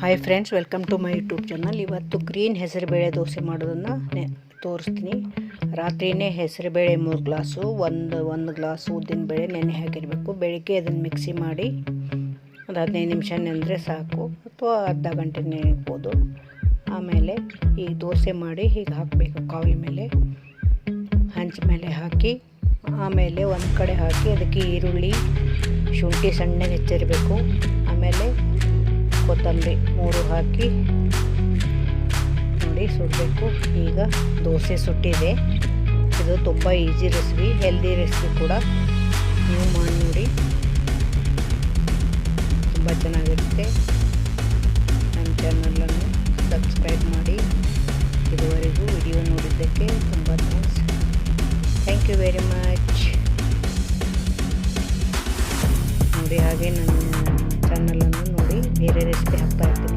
Hi friends welcome to my YouTube channel ಇವತ್ತು green ಹೆಸರುಬೇಳೆ ದೋಸೆ ಮಾಡೋದನ್ನು ತೋರಿಸ್ತೀನಿ. ರಾತ್ರಿನೇ ಹೆಸರುಬೇಳೆ ಮೂರು ಗ್ಲಾಸು, ಒಂದು ಒಂದು ಗ್ಲಾಸು ಉದ್ದಿನಬೇಳೆ ನೆನೆ ಹಾಕಿರಬೇಕು. ಬೆಳಿಗ್ಗೆ ಅದನ್ನು ಮಿಕ್ಸಿ ಮಾಡಿ ಒಂದು ಹದಿನೈದು ನಿಮಿಷ ನೆನೆದ್ರೆ ಸಾಕು. ಅಥವಾ ಅರ್ಧ ಗಂಟೆ ನೆನೆಬೋದು. ಆಮೇಲೆ ಈ ದೋಸೆ ಮಾಡಿ ಹೀಗೆ ಹಾಕಬೇಕು ಕಾವಲಿ ಮೇಲೆ. ಹಂಚ ಮೇಲೆ ಹಾಕಿ, ಆಮೇಲೆ ಒಂದು ಕಡೆ ಹಾಕಿ ಅದಕ್ಕೆ ಈರುಳ್ಳಿ, ಶುಂಠಿ ಸಣ್ಣಗೆ ಹೆಚ್ಚಿರಬೇಕು. ಆಮೇಲೆ ಕೊತ್ತಂಬರಿ ಮೂರು ಹಾಕಿ ನೋಡಿ ಸುಡಬೇಕು. ಈಗ ದೋಸೆ ಸುಟ್ಟಿದೆ. ಇದು ತುಂಬ ಈಸಿ ರೆಸಿಪಿ ಹೆಲ್ದಿ ರೆಸಿಪಿ ಕೂಡ. ನೀವು ಮಾಡಿ ನೋಡಿ. ತುಂಬ ಚೆನ್ನಾಗಿರುತ್ತೆ. ನನ್ನ ಚಾನಲನ್ನು ಸಬ್ಸ್ಕ್ರೈಬ್ ಮಾಡಿ. ಇದುವರೆಗೂ ವಿಡಿಯೋ ನೋಡಿದ್ದಕ್ಕೆ ತುಂಬ thanks thank you very much ನೋಡಿ ಹಾಗೆ ನನ್ನ ಚಾನಲನ್ನು ನೋಡಿ ಬೇರೆ ರೆಸಿಪಿ ಹಾಕ್ತಾ ಇರ್ತೀನಿ